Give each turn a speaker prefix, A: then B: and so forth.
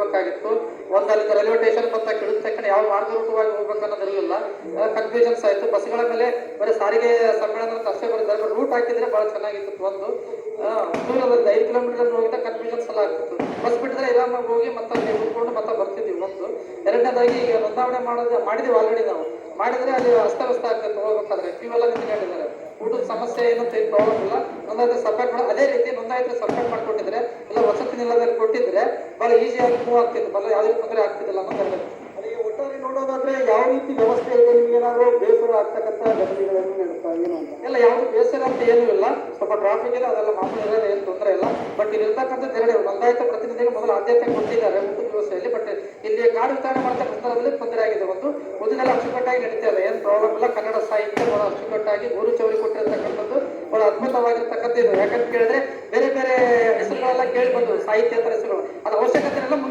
A: ಹೋಗ್ಬೇಕಾಗಿತ್ತು. ಒಂದ್ ಅಲ್ಲಿ ರೈಲ್ವೆ ಸ್ಟೇಷನ್ ಬಂದ ಕೆಳದ ತಕ್ಷಣ ಯಾವ ಮಾರ್ಗ ರೂಟವಾಗಿ ಹೋಗ್ಬೇಕು ಅನ್ನೋದಿರಲಿಲ್ಲ ಕನ್ಫ್ಯೂಷನ್ಸ್ ಆಯ್ತು ಬಸ್ಗಳ ಮೇಲೆ ಬರೀ ಸಾರಿಗೆ ಸಮ್ಮೇಳನ ಅಷ್ಟೇ ಬರೀತಾರೆ ರೂಟ್ ಹಾಕಿದ್ರೆ ಬಹಳ ಚೆನ್ನಾಗಿತ್ತು ಒಂದು. ಒಂದು ಐದು ಕಿಲೋಮೀಟರ್ ಹೋಗಿದ್ದ ಕನ್ಫ್ಯೂಷನ್ಸ್ ಎಲ್ಲ ಆಗ್ತಿತ್ತು. ಬಸ್ ಬಿಟ್ಟಿದ್ರೆ ಆರಾಮಾಗಿ ಹೋಗಿ ಮತ್ತೆ ಅಲ್ಲಿ ಉಳ್ಕೊಂಡು ಮತ್ತೆ ಬರ್ತಿದ್ವಿ ಒಂದು. ಎರಡನೇದಾಗಿ ಈಗ ನೋಂದಾವಣೆ ಮಾಡೋದು, ಮಾಡಿದೀವಿ ಆಲ್ರೆಡಿ ನಾವು. ಮಾಡಿದ್ರೆ ಅಲ್ಲಿ ಅಸ್ತವ್ಯಸ್ತ ಆಗ್ತದೆ ಹೋಗ್ಬೇಕಾದ್ರೆ. ಕ್ಯೂ ಎಲ್ಲ ನಿಂತ್ಕೊಂಡಿದ್ದಾರೆ ಊಟದ ಸಮಸ್ಯೆ ಏನು ಪ್ರಾಬ್ಲಮ್ ಇಲ್ಲ ನೋಂದಾಯಿತ ಸಪ್ರೇಟ್ ಮಾಡಿ ಅದೇ ರೀತಿ ನೋಂದಾಯಿತ ಸಪೋರ್ಟ್ ಮಾಡ್ಕೊಂಡಿದ್ರೆ ಇಲ್ಲ ವಸತಿ ನಿಲ್ಲದಲ್ಲಿ ಕೊಟ್ಟಿದ್ರೆ, ಬಹಳ ಈಸಿಯಾಗಿ ಮೂವ್ ಆಗ್ತಿತ್ತು. ಬಹಳ ಯಾವುದೇ ತೊಂದರೆ ಆಗ್ತಿದ್ದಿಲ್ಲ ಅಂತ ಹೇಳಿದ್ರೆ
B: ಅದೇ ಒಟ್ಟಾರೆ ನೋಡೋದಾದ್ರೆ ಯಾವ ರೀತಿ ವ್ಯವಸ್ಥೆ ಇದೆ, ನಿಮ್ಗೆ ಏನಾದ್ರು ಬೇಸರ ಆಗ್ತಕ್ಕಂಥ ಘಟನೆಗಳನ್ನು ನೆನಪಾ ಏನು ಅಂತ?
A: ಇಲ್ಲ, ಯಾವುದು ಬೇಸರ ಅಂತ ಏನೂ ಇಲ್ಲ. ಸ್ವಲ್ಪ ಟ್ರಾಫಿಕ್ ಇದೆ, ಅದೆಲ್ಲ ಮಾಮೂಲಿ ಇರೋದು ಏನು ತೊಂದರೆ ಇಲ್ಲ. ಬಟ್ ಇಲ್ಲಿರ್ತಕ್ಕಂಥದ್ದು ಎರಡೇ ನೋಂದಾಯಿತ ಪ್ರತಿನಿಧಿಗಳು ಮೊದಲು ಆದ್ಯತೆ ಕೊಟ್ಟಿದ್ದಾರೆ ಮುಂದಿನ ವ್ಯವಸ್ಥೆಯಲ್ಲಿ. ಬಟ್ ಇಲ್ಲಿ ಕಾಡು ವಿತರಣೆ ಮಾಡ್ತಕ್ಕಂಥ ಸಂದರ್ಭದಲ್ಲಿ ತೊಂದರೆ ಆಗಿದೆ. ಒಂದು ಮೊದಲೆಲ್ಲ ಅಚ್ಚುಕಟ್ಟಾಗಿ ನಡೀತಾ ಇದೆ. ಏನು ಪ್ರಾಬ್ಲಮ್ ಇಲ್ಲ. ಕನ್ನಡ ಸಾಹಿತ್ಯ ಬಹಳ ಅಚ್ಚುಕಟ್ಟಾಗಿ ಗುರು ಚೌರಿ ಕೊಟ್ಟಿರ್ತಕ್ಕಂಥದ್ದು ಬಹಳ ಅದ್ಭುತವಾಗಿರ್ತಕ್ಕಂಥ ಇದು. ಯಾಕಂತ ಕೇಳಿದ್ರೆ ಬೇರೆ ಬೇರೆ ಹೆಸರುಗಳೆಲ್ಲ ಕೇಳಿ ಬಂದು ಸಾಹಿತ್ಯ ಹೆಸರುಗಳು. ಅದು ಅವಶ್ಯಕತೆ ಎಲ್ಲ ಮುಂದೆ